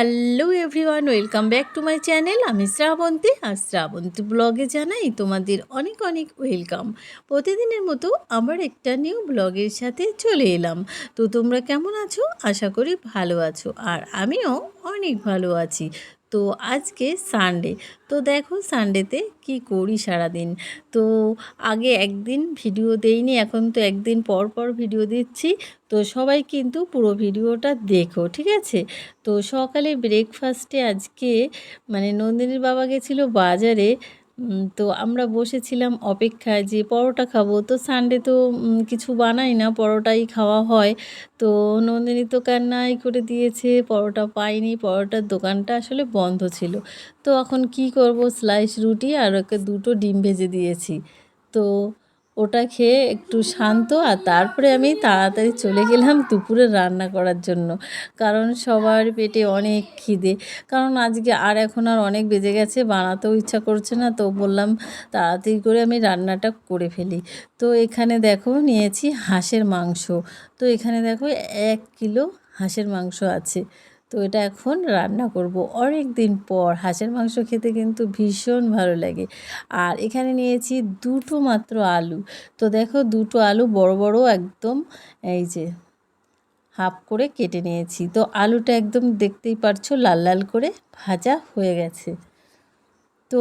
Hello everyone, welcome back to my channel. আমি শ্রাবন্তী, আর শ্রাবন্তী ব্লগে জানাই তোমাদের অনেক অনেক ওয়েলকাম। প্রতিদিনের মতো আমার একটা নিউ ব্লগের সাথে চলে এলাম। তো তোমরা কেমন আছো? আশা করি ভালো আছো, আর আমিও অনেক ভালো আছি। তো আজকে সানডে তো দেখো সানডেতে কি করি সারাদিন? তো আগে একদিন ভিডিও দেইনি, এখন তো একদিন পর পর ভিডিও দিচ্ছি। তো সবাই কিন্তু পুরো ভিডিওটা দেখো, ঠিক আছে? তো সকালে ব্রেকফাস্টে আজকে মানে নন্দিনীর বাবা গেছিল বাজারে। তো আমরা বসেছিলাম অপেক্ষায় যে পরোটা খাব। তো সানডে তো কিছু বানাই না, পরোটাই খাওয়া হয়। তো নন্দিনী তো কান্নাই করে দিয়েছে, পরোটা পাইনি, পরোটার দোকানটা আসলে বন্ধ ছিল। তো এখন কি করব? স্লাইস রুটি আর ওকে দুটো ডিম ভেজে দিয়েছি। তো ওটা খেয়ে একটু শান্ত আর তারপরে আমি তাড়াতাড়ি চলে গেলাম দুপুরে রান্না করার জন্য। কারণ সবার পেটে অনেক খিদে। কারণ আজকে আর এখন আর অনেক বেজে গেছে, বানাতেও ইচ্ছা করছে না, তো বললাম তাড়াতাড়ি করে আমি রান্নাটা করে ফেলি। তো এখানে দেখো নিয়েছি হাঁসের মাংস। তো এখানে দেখো এক কিলো হাঁসের মাংস আছে। তো এটা এখন রান্না করব। অনেক দিন পর হাঁসের মাংস খেতে কিন্তু ভীষণ ভালো লাগে। আর এখানে নিয়েছি দুটো মাত্র আলু। তো দেখো দুটো আলু বড় বড় একদম এই যে হাফ করে কেটে নিয়েছি। তো আলুটা একদম দেখতেই পারছ লাল লাল করে ভাজা হয়ে গেছে। তো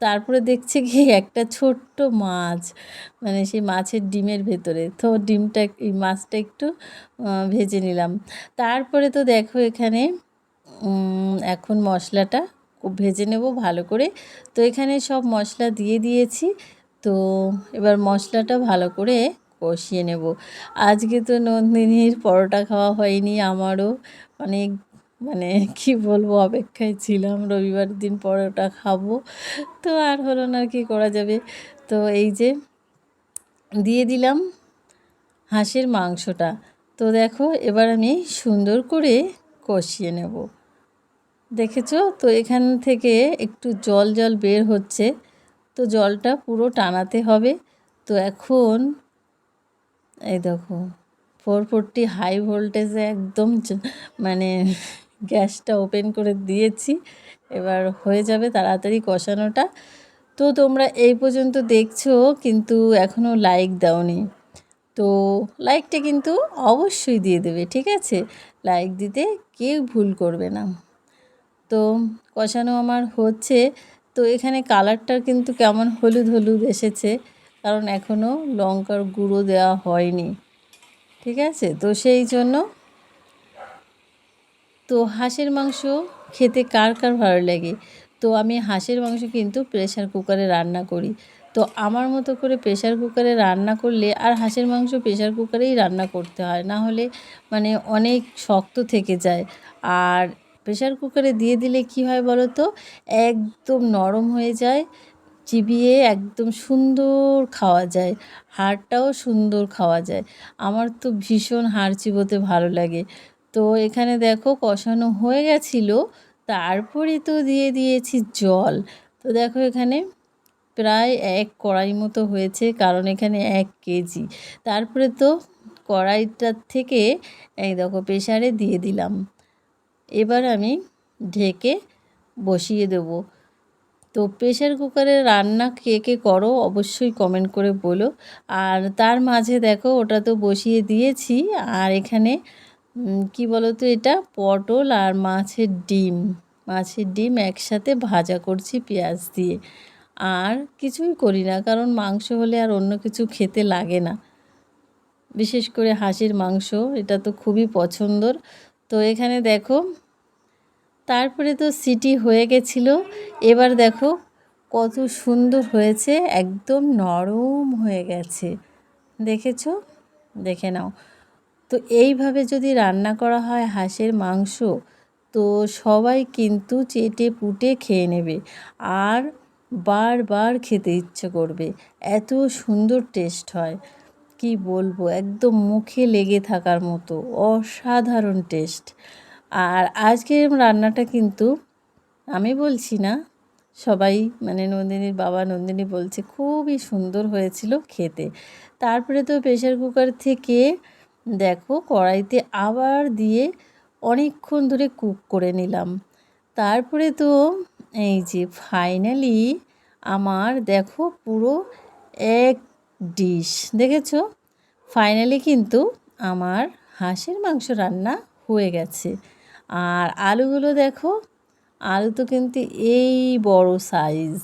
তারপরে দেখছি কি, একটা ছোট্ট মাছ মানে সেই মাছের ডিমের ভেতরে। তো ডিমটা, এই মাছটা একটু ভেজে নিলাম। তারপরে তো দেখো এখানে এখন মশলাটা ভেজে নেব ভালো করে। তো এখানে সব মশলা দিয়ে দিয়েছি। তো এবার মশলাটা ভালো করে কষিয়ে নেব। আজকে তো নন্দিনীর পরোটা খাওয়া হয়নি, আমারও অনেক মানে কি বলব, অপেক্ষায় ছিলাম। রবিবার দিন পরোটা খাব। তো আর হলো না কি করা যাবে? তো এই যে দিয়ে দিলাম হাঁসের মাংসটা। তো দেখো, এবার আমি সুন্দর করে কষিয়ে নেব। দেখেছ? তো এখান থেকে একটু জল জল বের হচ্ছে। তো জলটা পুরো টানাতে হবে। তো এখন এই দেখো, ফোর ফোরটি হাই ভোল্টেজে একদম মানে গ্যাসটা ওপেন করে দিয়েছি। এবার হয়ে যাবে তাড়াতাড়ি কষানোটা। তো তোমরা এই পর্যন্ত দেখছ, কিন্তু এখনও লাইক দাওনি। তো লাইকটা কিন্তু অবশ্যই দিয়ে দেবে, ঠিক আছে? লাইক দিতে কেউ ভুল করবে না। তো কষানো আমার হচ্ছে। তো এখানে কালারটা কিন্তু কেমন হলুদ হলুদ এসেছে, কারণ এখনও লঙ্কার গুঁড়ো দেওয়া হয়নি, ঠিক আছে? তো সেই জন্য তো হাঁসের মাংস খেতে কার কার ভালো লাগে? তো আমি হাঁসের মাংস কিন্তু প্রেশার কুকারে রান্না করি। তো আমার মতো করে প্রেশার কুকারে রান্না করলে আর হাঁসের মাংস প্রেশার কুকারেই রান্না করতে হয়। না হলে মানে অনেক শক্ত থেকে যায়। আর প্রেশার কুকারে দিয়ে দিলে কি হয় বলো তো একদম নরম হয়ে যায়, চিবিয়ে একদম সুন্দর খাওয়া যায়। হাড়টাও সুন্দর খাওয়া যায়। আমার তো ভীষণ হাড় চিবোতে ভালো লাগে। তো এখানে দেখো কষানো হয়ে গেছিল, তারপরে তো দিয়ে দিয়েছি জল। তো দেখো এখানে প্রায় এক কড়াই মতো হয়েছে, কারণ এখানে এক কেজি। তারপরে তো কড়াইটার থেকে এই দেখো প্রেশারে দিয়ে দিলাম। এবার আমি ঢেকে বসিয়ে দেবো। তো প্রেশার কুকারে রান্না কে কে করো অবশ্যই কমেন্ট করে বলো। আর তার মাঝে দেখো ওটা তো বসিয়ে দিয়েছি, আর এখানে কি বলো তো এটা? পটল আর মাছের ডিম। মাছের ডিম একসাথে ভাজা করছি পেঁয়াজ দিয়ে। আর কিছুই করি না, কারণ মাংস হলে আর অন্য কিছু খেতে লাগে না। বিশেষ করে হাঁসের মাংস, এটা তো খুবই পছন্দর। তো এখানে দেখো, তারপরে তো সিটি হয়ে গেছিল। এবার দেখো, কত সুন্দর হয়েছে, একদম নরম হয়ে গেছে। দেখেছ? দেখে নাও। তো এইভাবে যদি রান্না করা হয় হাঁসের মাংস, তো সবাই কিন্তু চেটে পুটে খেয়ে নেবে আর বারবার খেতে ইচ্ছে করবে। এত সুন্দর টেস্ট হয়। কি বলব, একদম মুখে লেগে থাকার মতো অসাধারণ টেস্ট। আর আজকের রান্নাটা কিন্তু আমি বলছি না, সবাই মানে নন্দিনীর বাবা নন্দিনী বলছে, খুবই সুন্দর হয়েছিল খেতে। তারপরে তো প্রেশার কুকার থেকে দেখো, কড়াইতে আবার দিয়ে অনেকক্ষণ ধরে কুক করে নিলাম। তারপরে তো এই যে ফাইনালি আমার দেখো পুরো এক ডিশ দেখেছ? ফাইনালি কিন্তু আমার হাঁসের মাংস রান্না হয়ে গেছে। আর আলুগুলো দেখো, আলু তো কিন্তু এই বড় সাইজ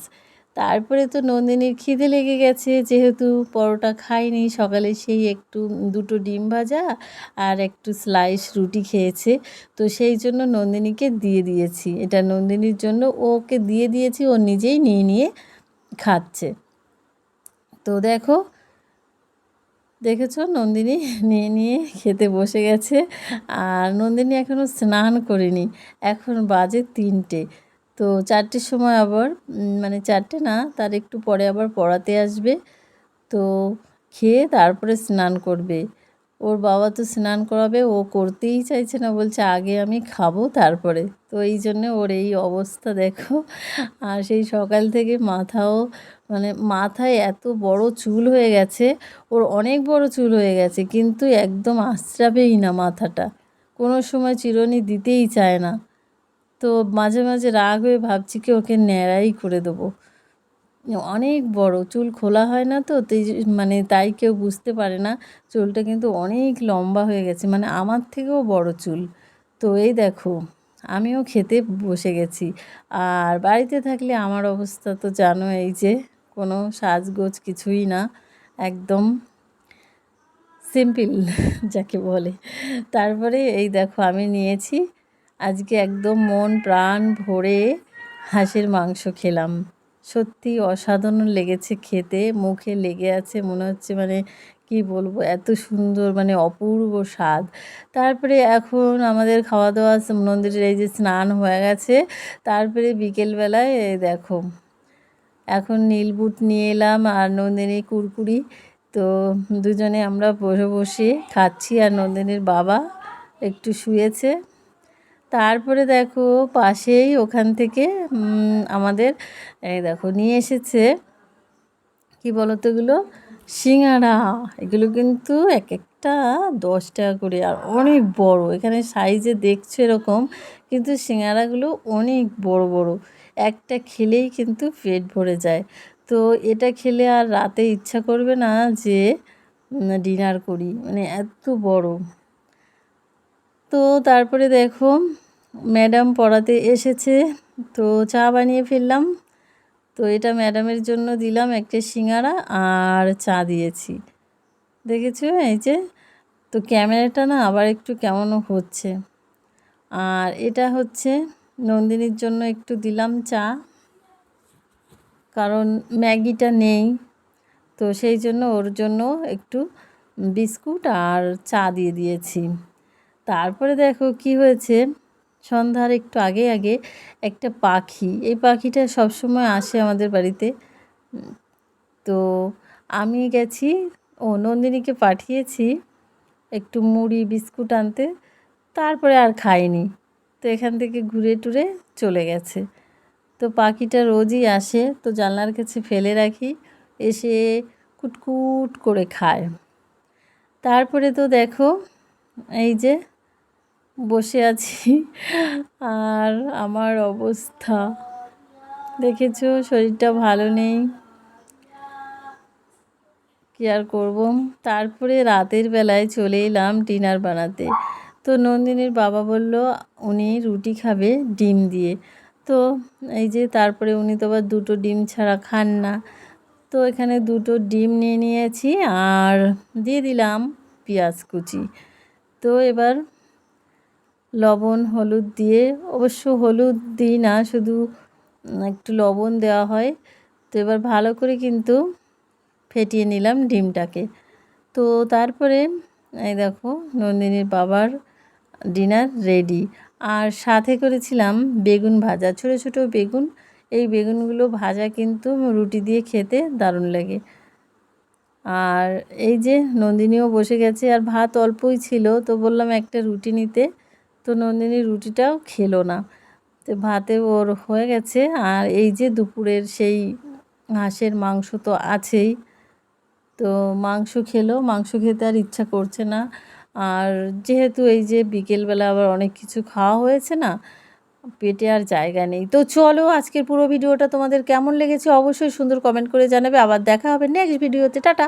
তারপরে তো নন্দিনীর খিদে লেগে গেছে, যেহেতু পরোটা খায়নি সকালে সেই একটু দুটো ডিম ভাজা আর একটু স্লাইস রুটি খেয়েছে। তো সেই জন্য নন্দিনীকে দিয়ে দিয়েছি। এটা নন্দিনীর জন্য ওকে দিয়ে দিয়েছি, ও নিজেই নিয়ে নিয়ে খাচ্ছে। তো দেখো, দেখেছ? নন্দিনী নিয়ে নিয়ে খেতে বসে গেছে। আর নন্দিনী এখনও স্নান করেনি। এখন বাজে তিনটে। তো চারটের সময় আবার মানে চারটে না, তার একটু পরে আবার পড়াতে আসবে। তো খেয়ে তারপরে স্নান করবে। ওর বাবা তো স্নান করাবে, ও করতেই চাইছে না, বলছে আগে আমি খাব তারপরে। তো এই জন্যে ওর এই অবস্থা, দেখো। আর সেই সকাল থেকে মাথাও মানে মাথায় এত বড় চুল হয়ে গেছে, ওর অনেক বড় চুল হয়ে গেছে, কিন্তু একদম আশ্রাবেই না মাথাটা। কোনো সময় চিরুনি দিতেই চায় না। তো মাঝে মাঝে রাগ হয়ে ভাবছি কি ওকে ন্যাড়াই করে দেবো। অনেক বড়, চুল খোলা হয় না তো তাই মানে তাই কেউ বুঝতে পারে না। চুলটা কিন্তু অনেক লম্বা হয়ে গেছে মানে আমার থেকেও বড় চুল। তো এই দেখো, আমিও খেতে বসে গেছি। আর বাড়িতে থাকলে আমার অবস্থা তো জানো, এই যে কোনো সাজগোজ কিছুই না, একদম সিম্পল যাকে বলে। তারপরে এই দেখো, আমি নিয়েছি আজকে একদম মন প্রাণ ভরে হাঁসের মাংস খেলাম। সত্যি অসাধারণ লেগেছে খেতে, মুখে লেগে আছে, মনে হচ্ছে মানে কি বলব, এত সুন্দর মানে অপূর্ব স্বাদ। তারপরে এখন আমাদের খাওয়া দাওয়া মন্দিরের এই যে স্নান হয়ে গেছে, তারপরে বিকেলবেলায় দেখো, এখন নীলবুট নিয়ে এলাম আর নন্দিনী কুরকুরি। তো দুজনে আমরা বসে বসে খাচ্ছি আর নন্দিনীর বাবা একটু শুয়েছে। তারপরে দেখো পাশেই ওখান থেকে আমাদের, এই দেখো নিয়ে এসেছে, কি বলতো এগুলো? সিঙ্গারা। এগুলো কিন্তু এক একটা দশ টাকা করে, আর অনেক বড়। এখানে সাইজে দেখছ এরকম, কিন্তু সিঙ্গারাগুলো অনেক বড় বড়। একটা খেলেই কিন্তু পেট ভরে যায়। তো এটা খেলে আর রাতে ইচ্ছা করবে না যে ডিনার করি। মানে এত বড়। তো তারপরে দেখো ম্যাডাম পড়াতে এসেছে, তো চা বানিয়ে ফেললাম। তো এটা ম্যাডামের জন্য দিলাম একটা সিঙ্গারা আর চা দিয়েছি। দেখেছ এই যে? তো ক্যামেরাটা না আবার একটু কেমন হচ্ছে। আর এটা হচ্ছে নন্দিনীর জন্য একটু দিলাম চা। কারণ ম্যাগিটা নেই। তো সেই জন্য ওর জন্য একটু বিস্কুট আর চা দিয়ে দিয়েছি। তারপরে দেখো কি হয়েছে? সন্ধ্যার একটু আগে আগে একটা পাখি, এই পাখিটা সবসময় আসে আমাদের বাড়িতে। তো আমি গেছি, ও নন্দিনীকে পাঠিয়েছি একটু মুড়ি, বিস্কুট আনতে। তারপরে আর খাইনি। তো এখান থেকে ঘুরে টুরে চলে গেছে। তো পাখিটা রোজই আসে, তো জানলার কাছে ফেলে রাখি, এসে কুটকুট করে খায়। তারপরে তো দেখো, এই যে বসে আছি। আর আমার অবস্থা। দেখেছ, শরীরটা ভালো নেই। কি আর করব? তারপরে রাতের বেলায় চলে এলাম ডিনার বানাতে। তো নন্দিনীর বাবা বলল, উনি রুটি খাবে ডিম দিয়ে। তো এই যে তারপরে উনি তো আবার দুটো ডিম ছাড়া খান না। তো এখানে দুটো ডিম নিয়ে নিয়েছি আর দিয়ে দিলাম পেঁয়াজ কুচি। তো এবার লবণ, হলুদ দিয়ে। অবশ্য হলুদ দিই না, শুধু একটু লবণ দেওয়া হয়। তো এবার ভালো করে কিন্তু ফেটিয়ে নিলাম ডিমটাকে। তো তারপরে, এই দেখো, নন্দিনীর বাবার ডিনার রেডি। আর সাথে করেছিলাম বেগুন ভাজা, ছোটো ছোটো বেগুন। এই বেগুনগুলো ভাজা কিন্তু রুটি দিয়ে খেতে দারুণ লাগে। আর এই যে নন্দিনীও বসে গেছে, আর ভাত অল্পই ছিল, তো বললাম একটা রুটি নিতে। তো নন্দিনী রুটিটাও খেলো না। তো ভাতে ওর হয়ে গেছে। আর এই যে দুপুরের সেই হাঁসের মাংস তো আছেই। তো মাংস খেলো। মাংস খেতে আর ইচ্ছা করছে না। আর যেহেতু এই যে বিকেলবেলা আবার অনেক কিছু খাওয়া হয়েছে না, পেটে আর জায়গা নেই। তো চলো আজকের পুরো ভিডিওটা তোমাদের কেমন লেগেছে অবশ্যই সুন্দর কমেন্ট করে জানাবে। আবার দেখা হবে নেক্সট ভিডিওতে টাটা!